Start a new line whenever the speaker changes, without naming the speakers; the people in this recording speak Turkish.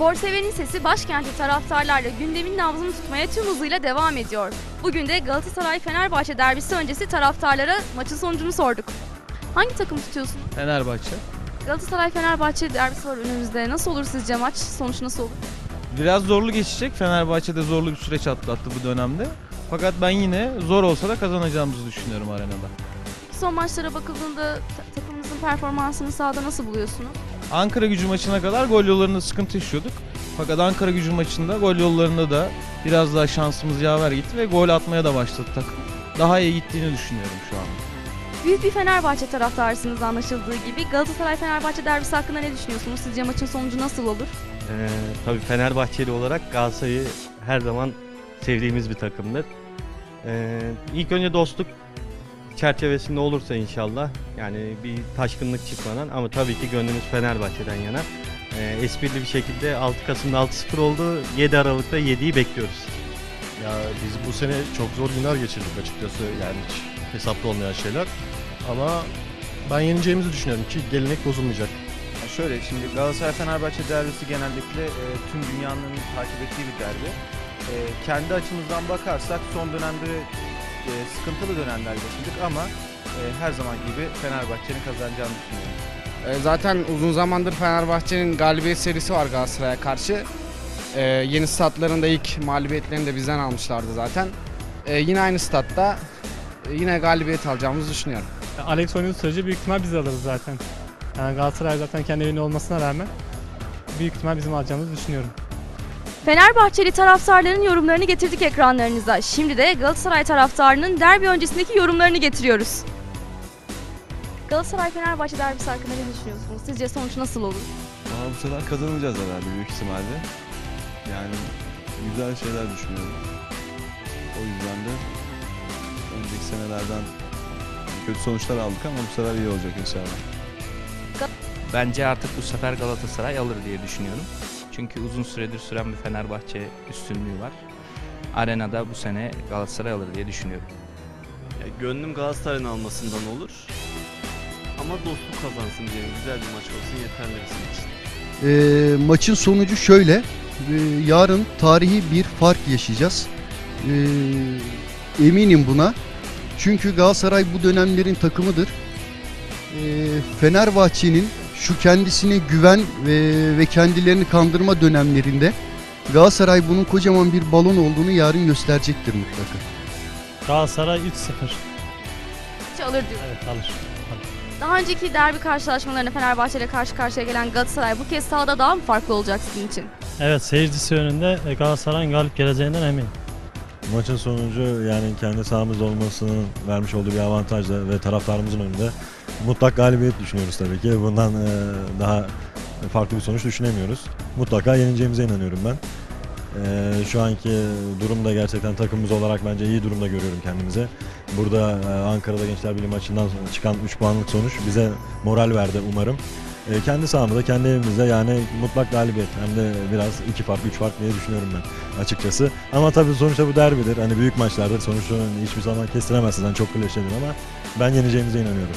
Spor severin sesi başkenti taraftarlarla gündemin nabzını tutmaya tüm hızıyla devam ediyor. Bugün de Galatasaray-Fenerbahçe derbisi öncesi taraftarlara maçın sonucunu sorduk. Hangi takım tutuyorsunuz?
Fenerbahçe.
Galatasaray-Fenerbahçe derbisi var önümüzde. Nasıl olur sizce maç? Sonuç nasıl olur?
Biraz zorlu geçecek. Fenerbahçe de zorlu bir süreç atlattı bu dönemde. Fakat ben yine zor olsa da kazanacağımızı düşünüyorum arenada.
Son maçlara bakıldığında ta- takımımızın performansını sahada nasıl buluyorsunuz?
Ankara gücü maçına kadar gol yollarında sıkıntı yaşıyorduk. Fakat Ankara gücü maçında gol yollarında da biraz daha şansımız yaver gitti ve gol atmaya da başladı takım. Daha iyi gittiğini düşünüyorum şu an.
Büyük bir Fenerbahçe taraftarısınız anlaşıldığı gibi. Galatasaray-Fenerbahçe derbisi hakkında ne düşünüyorsunuz? Sizce maçın sonucu nasıl olur?
Ee, tabii Fenerbahçeli olarak Galatasaray'ı her zaman sevdiğimiz bir takımdır. Ee, ilk önce dostluk çerçevesinde olursa inşallah yani bir taşkınlık çıkmadan ama tabii ki gönlümüz Fenerbahçe'den yana. Ee, esprili bir şekilde 6 Kasım'da 6-0 oldu. 7 Aralık'ta 7'yi bekliyoruz.
Ya biz bu sene çok zor günler geçirdik açıkçası yani hiç hesapta olmayan şeyler. Ama ben yeneceğimizi düşünüyorum ki gelenek bozulmayacak.
Ya Şöyle şimdi Galatasaray-Fenerbahçe derbisi genellikle e, tüm dünyanın takip ettiği bir derbi. E, kendi açımızdan bakarsak son dönemde e, sıkıntılı dönemler yaşadık ama e, her zaman gibi Fenerbahçe'nin kazanacağını düşünüyorum.
E, Zaten uzun zamandır Fenerbahçe'nin galibiyet serisi var Galatasaray'a karşı. E, yeni statlarında ilk mağlubiyetlerini de bizden almışlardı zaten. E, yine aynı statta e, yine galibiyet alacağımızı düşünüyorum.
Alex oynadığı sürece büyük ihtimal biz alırız zaten. Yani Galatasaray zaten kendi evinde olmasına rağmen büyük ihtimal bizim alacağımızı düşünüyorum.
Fenerbahçeli taraftarların yorumlarını getirdik ekranlarınıza. Şimdi de Galatasaray taraftarının derbi öncesindeki yorumlarını getiriyoruz. Galatasaray-Fenerbahçe derbisi hakkında ne düşünüyorsunuz? Sizce sonuç nasıl olur?
Ama bu sefer kazanacağız herhalde büyük ihtimalle. Yani güzel şeyler düşünüyorum. O yüzden de önceki senelerden kötü sonuçlar aldık ama bu sefer iyi olacak inşallah.
Bence artık bu sefer Galatasaray alır diye düşünüyorum. Çünkü uzun süredir süren bir Fenerbahçe üstünlüğü var. Arenada bu sene Galatasaray alır diye düşünüyorum.
Ya, gönlüm Galatasaray'ın almasından olur. Ama dostluk kazansın diye güzel bir maç olsun yeterli bizim için.
Ee, maçın sonucu şöyle. Ee, yarın tarihi bir fark yaşayacağız. Ee, eminim buna. Çünkü Galatasaray bu dönemlerin takımıdır. Ee, Fenerbahçe'nin şu kendisine güven ve, ve kendilerini kandırma dönemlerinde Galatasaray bunun kocaman bir balon olduğunu yarın gösterecektir mutlaka.
Galatasaray 3-0.
Maçı alır diyor.
Evet alır.
Daha önceki derbi karşılaşmalarına Fenerbahçe ile karşı karşıya gelen Galatasaray bu kez sahada daha mı farklı olacak sizin için?
Evet seyircisi önünde Galatasaray'ın galip geleceğinden eminim.
Maçın sonucu yani kendi sahamızda olmasının vermiş olduğu bir avantajla ve taraftarımızın önünde mutlak galibiyet düşünüyoruz tabii ki. Bundan e, daha farklı bir sonuç düşünemiyoruz. Mutlaka yeneceğimize inanıyorum ben. E, şu anki durumda gerçekten takımımız olarak bence iyi durumda görüyorum kendimizi. Burada e, Ankara'da Gençler Birliği maçından çıkan 3 puanlık sonuç bize moral verdi umarım. E, kendi sahamızda, kendi evimizde yani mutlak galibiyet. Hem de biraz 2 fark, 3 fark diye düşünüyorum ben açıkçası. Ama tabii sonuçta bu derbidir. Hani büyük maçlardır. Sonuçta hiçbir zaman kestiremezsiniz. Hani çok klişedir ama ben yeneceğimize inanıyorum.